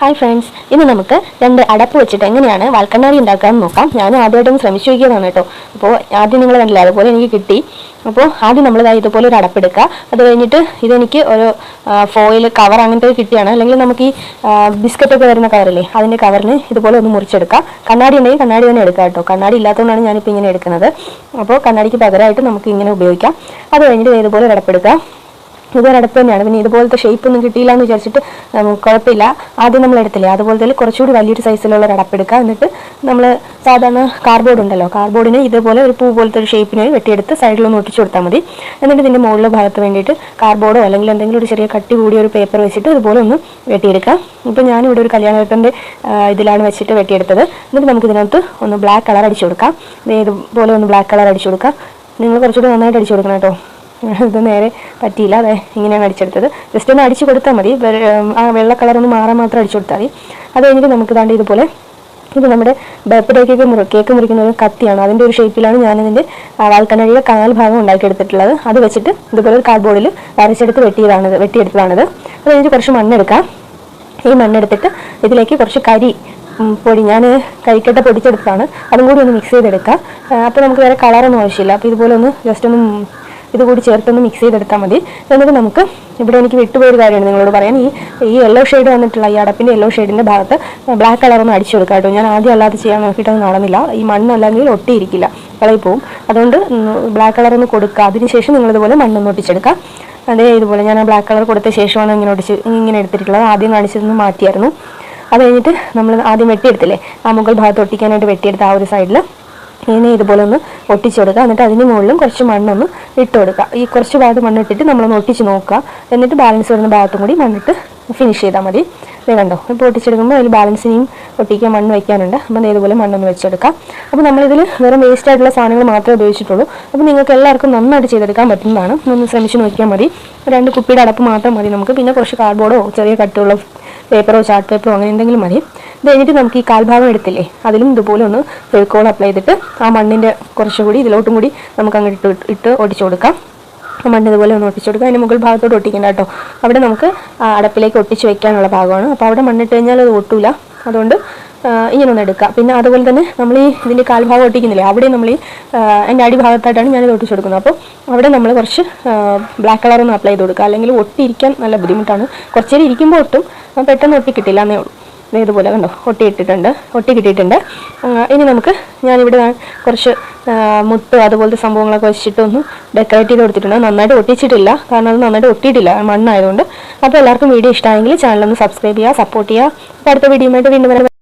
Hi friends ഇന്ന് നമുക്ക് രണ്ട് അടപ്പ് വെച്ചിട്ട് എങ്ങനെയാണ് വാൽക്കണ്ണാടി ഉണ്ടാക്കാമെന്ന് നോക്കാം. ഞാനും ആദ്യമായിട്ടൊന്ന് ശ്രമിച്ചു നോക്കിയതാണ് കേട്ടോ. അപ്പോൾ ആദ്യം നിങ്ങൾ കണ്ടില്ല അതുപോലെ എനിക്ക് കിട്ടി. അപ്പോൾ ആദ്യം നമ്മൾ ഇതുപോലെ ഒരു അടപ്പെടുക്കുക അത് കഴിഞ്ഞിട്ട് ഇതെനിക്ക് ഒരു ഫോയിൽ കവർ അങ്ങനത്തെ കിട്ടിയാണ്. അല്ലെങ്കിൽ നമുക്ക് ഈ ബിസ്ക്കറ്റ് ഒക്കെ വരുന്ന കവറില്ലേ അതിന്റെ കവറിന് ഇതുപോലെ ഒന്ന് മുറിച്ചെടുക്കുക കണ്ണാടി ഉണ്ടെങ്കിൽ കണ്ണാടി തന്നെ എടുക്കാം കേട്ടോ. കണ്ണാടി ഇല്ലാത്തതുകൊണ്ടാണ് ഞാനിപ്പോൾ ഇങ്ങനെ എടുക്കുന്നത്. അപ്പോൾ കണ്ണാടിക്ക് പകരമായിട്ട് നമുക്ക് ഇങ്ങനെ ഉപയോഗിക്കാം. അത് കഴിഞ്ഞിട്ട് ഇതുപോലെ ഒരു അടപ്പെടുക്കുക ഇതൊരടപ്പ് തന്നെയാണ്. പിന്നെ ഇതുപോലത്തെ ഷേപ്പ് ഒന്നും കിട്ടിയില്ല എന്ന് വിചാരിച്ചിട്ട് കുഴപ്പമില്ല. ആദ്യം നമ്മൾ എടുത്തില്ലേ? അതുപോലത്തെ കുറച്ചുകൂടി വലിയൊരു സൈസിലുള്ള ഒരു അടപ്പ് എടുക്കുക. എന്നിട്ട് നമ്മൾ സാധാരണ കാർഡ്ബോർഡ് ഉണ്ടല്ലോ. കാർഡ്ബോർഡിന് ഇതുപോലെ ഒരു പൂ പോലത്തെ ഒരു ഷേപ്പിന് വെട്ടിയെടുത്ത് സൈഡിലൊന്ന് ഒട്ടിച്ചു കൊടുത്താൽ മതി. എന്നിട്ട് ഇതിന്റെ മുകളിലെ ഭാഗത്ത് വേണ്ടിയിട്ട് കാർഡ്ബോർഡോ അല്ലെങ്കിൽ എന്തെങ്കിലും ഒരു ചെറിയ കട്ടി കൂടിയ ഒരു പേപ്പർ വെച്ചിട്ട് ഇതുപോലെ ഒന്ന് വെട്ടിയെടുക്കാം ഇപ്പോൾ ഞാനിവിടെ ഒരു കല്യാണത്തിന്റെ ഇതിലാണ് വെച്ചിട്ട് വെട്ടിയെടുത്തത്. എന്നിട്ട് നമുക്ക് ഇതിനകത്ത് ഒന്ന് ബ്ലാക്ക് കളർ അടിച്ചു കൊടുക്കാം. ഇതുപോലെ ഒന്ന് ബ്ലാക്ക് കളർ അടിച്ചു കൊടുക്കാം. നിങ്ങൾ കുറച്ചുകൂടി നന്നായിട്ട് അടിച്ചു കൊടുക്കണം കേട്ടോ. ഇത് നേരെ പറ്റിയില്ല. അതെ ഇങ്ങനെയാണ് അടിച്ചെടുത്തത്. ജസ്റ്റ് ഒന്ന് അടിച്ചു കൊടുത്താൽ മതി. ആ വെള്ള കളർ ഒന്ന് മാറാൻ മാത്രം അടിച്ചു കൊടുത്താൽ മതി. അത് കഴിഞ്ഞിട്ട് നമുക്ക് ദാണ്ട് ഇതുപോലെ ഇത് നമ്മുടെ ബർത്ത്ഡേ കേക്ക് മുറി കേക്ക് മുറിക്കുന്ന ഒരു കത്തിയാണ്. അതിന്റെ ഒരു ഷേപ്പിലാണ് ഞാനതിന്റെ വാൽക്കനഴിയുടെ കാൽ ഭാഗം ഉണ്ടാക്കിയെടുത്തിട്ടുള്ളത്. അത് വെച്ചിട്ട് ഇതുപോലെ ഒരു കാർഡ്ബോർഡിൽ വരച്ചെടുത്ത് വെട്ടിയതാണ് വെട്ടിയെടുത്തതാണിത്. അത് കഴിഞ്ഞിട്ട് കുറച്ച് മണ്ണെടുക്കാം. ഈ മണ്ണെടുത്തിട്ട് ഇതിലേക്ക് കുറച്ച് കരി പൊടി ഞാൻ കരിക്കട്ട പൊടിച്ചെടുത്താണ് അതും കൂടി ഒന്ന് മിക്സ് ചെയ്തെടുക്കാം. അപ്പോൾ നമുക്ക് വേറെ കളറൊന്നും ആവശ്യമില്ല. അപ്പോൾ ഇതുപോലെ ഒന്ന് ജസ്റ്റ് ഒന്ന് ഉം, ഇത് കൂടി ചേർത്തൊന്ന് മിക്സ് ചെയ്തെടുത്താൽ മതി. എന്നിട്ട് നമുക്ക് ഇവിടെ എനിക്ക് വിട്ടുപോയൊരു കാര്യമാണ് നിങ്ങളോട് പറയാൻ. ഈ ഈ യെല്ലോ ഷെയ്ഡ് വന്നിട്ടുള്ള ഈ അടപ്പിന്റെ യെല്ലോ ഷെയ്ഡിന്റെ ഭാഗത്ത് ബ്ലാക്ക് കളർ ഒന്ന് അടിച്ചു കൊടുക്കാം കേട്ടോ. ഞാൻ ആദ്യം അല്ലാതെ ചെയ്യാൻ നോക്കിയിട്ട് അത് നടന്നില്ല ഈ മണ്ണല്ലെങ്കിൽ ഒട്ടിയിരിക്കില്ല. കളയിൽ പോവും. അതുകൊണ്ട് ബ്ലാക്ക് കളർ ഒന്ന് കൊടുക്കുക. അതിനുശേഷം നിങ്ങളിതുപോലെ മണ്ണൊന്ന് ഒട്ടിച്ചെടുക്കാം അതേ ഇതുപോലെ ഞാൻ ആ ബ്ലാക്ക് കളർ കൊടുത്ത ശേഷമാണ് ഇങ്ങനെ ഒടിച്ച് ഇങ്ങനെ എടുത്തിട്ടുള്ളത്. ആദ്യം കാണിച്ചതൊന്ന് മാറ്റിയായിരുന്നു. അത് കഴിഞ്ഞിട്ട് നമ്മൾ ആദ്യം വെട്ടിയെടുത്തില്ലേ? ആ മുകൾ ഭാഗത്ത് ഒട്ടിക്കാനായിട്ട് വെട്ടിയെടുത്ത ആ ഒരു സൈഡിൽ ഇങ്ങനെ ഇതുപോലെ ഒന്ന് ഒട്ടിച്ചു കൊടുക്കുക എന്നിട്ട് അതിന് മുകളിലും കുറച്ച് മണ്ണൊന്ന് ഇട്ട് കൊടുക്കുക ഈ കുറച്ച് ഭാഗത്ത് മണ്ണിട്ടിട്ട് നമ്മളൊന്ന് ഒട്ടിച്ച് നോക്കുക. എന്നിട്ട് ബാലൻസ് വരുന്ന ഭാഗത്തും കൂടി മണ്ണിട്ട് ഫിനിഷ് ചെയ്താൽ മതി. കണ്ടോ? ഇപ്പോൾ ഒട്ടിച്ചെടുക്കുമ്പോൾ അതിൽ ബാലൻസിനെയും ഒട്ടിക്കാൻ മണ്ണ് വയ്ക്കാനുണ്ട്. അപ്പം ഇതുപോലെ മണ്ണൊന്ന് വെച്ചെടുക്കാം. അപ്പോൾ നമ്മളിതിൽ വെറും വേസ്റ്റ് ആയിട്ടുള്ള സാധനങ്ങൾ മാത്രമേ ഉപയോഗിച്ചിട്ടുള്ളൂ. അപ്പോൾ നിങ്ങൾക്ക് എല്ലാവർക്കും നന്നായിട്ട് ചെയ്തെടുക്കാൻ പറ്റുന്നതാണ്. ഒന്ന് ശ്രമിച്ച് നോക്കിയാൽ മതി. രണ്ട് കുപ്പിയുടെ അടപ്പ് മാത്രം മതി നമുക്ക്. പിന്നെ കുറച്ച് കാർഡ്ബോർഡോ ചെറിയ കട്ടുകളോ പേപ്പറോ ചാർട്ട് പേപ്പറോ അങ്ങനെ എന്തെങ്കിലും മതി. കഴിഞ്ഞിട്ട് നമുക്ക് ഈ കാൽഭാഗം എടുത്തില്ലേ അതിലും ഇതുപോലെ ഒന്ന് ഫെവിക്കോൾ അപ്ലൈ ചെയ്തിട്ട് ആ മണ്ണിന്റെ കുറച്ചുകൂടി ഇതിലോട്ടും കൂടി നമുക്ക് അങ്ങോട്ട് ഇട്ട് ഇട്ട് ഒട്ടിച്ചു കൊടുക്കാം. ആ മണ്ണ് ഇതുപോലെ ഒന്ന് ഒട്ടിച്ചു കൊടുക്കാം. അതിന് മുകൾ ഭാഗത്തോട്ട് ഒട്ടിക്കണ്ട കേട്ടോ. അവിടെ നമുക്ക് അടപ്പിലേക്ക് ഒട്ടിച്ച് വെക്കാനുള്ള ഭാഗമാണ്. അപ്പോൾ അവിടെ മണ്ണിട്ട് കഴിഞ്ഞാൽ അത് ഒട്ടൂല. അതുകൊണ്ട് ഇങ്ങനെ ഒന്ന് എടുക്കാം. പിന്നെ അതുപോലെ തന്നെ നമ്മൾ ഈ ഇതിന്റെ കാൽഭാഗം ഒട്ടിക്കുന്നില്ലേ അവിടെ നമ്മൾ ഈ എന്റെ അടിഭാഗത്തായിട്ടാണ് ഞാനിത് ഒട്ടിച്ചു കൊടുക്കുന്നത്. അപ്പോൾ അവിടെ നമ്മൾ കുറച്ച് ബ്ലാക്ക് കളർ ഒന്ന് അപ്ലൈ ചെയ്ത് കൊടുക്കുക അല്ലെങ്കിൽ ഒട്ടിയിരിക്കാൻ നല്ല ബുദ്ധിമുട്ടാണ്. കുറച്ചേരം ഇരിക്കുമ്പോൾ ഒട്ടും പെട്ടെന്ന് ഒട്ടി കിട്ടില്ല എന്നേ ഉള്ളൂ. ഇതുപോലെ കണ്ടോ ഒട്ടി ഇട്ടിട്ടുണ്ട് ഒട്ടി കിട്ടിയിട്ടുണ്ട്. ഇനി നമുക്ക് ഞാനിവിടെ കുറച്ച് മുട്ട് അതുപോലത്തെ സംഭവങ്ങളൊക്കെ വെച്ചിട്ട് ഒന്ന് ഡെക്കറേറ്റ് ചെയ്ത് കൊടുത്തിട്ടുണ്ട്. നന്നായിട്ട് ഒട്ടിച്ചിട്ടില്ല കാരണം അത് നന്നായിട്ട് ഒട്ടിയിട്ടില്ല മണ്ണായതുകൊണ്ട്. അപ്പോൾ എല്ലാവർക്കും വീഡിയോ ഇഷ്ടമായെങ്കിൽ ചാനലൊന്ന് സബ്സ്ക്രൈബ് ചെയ്യുക സപ്പോർട്ട് ചെയ്യുക. അപ്പോൾ അടുത്ത വീഡിയോയുമായിട്ട് വീണ്ടും വരാം.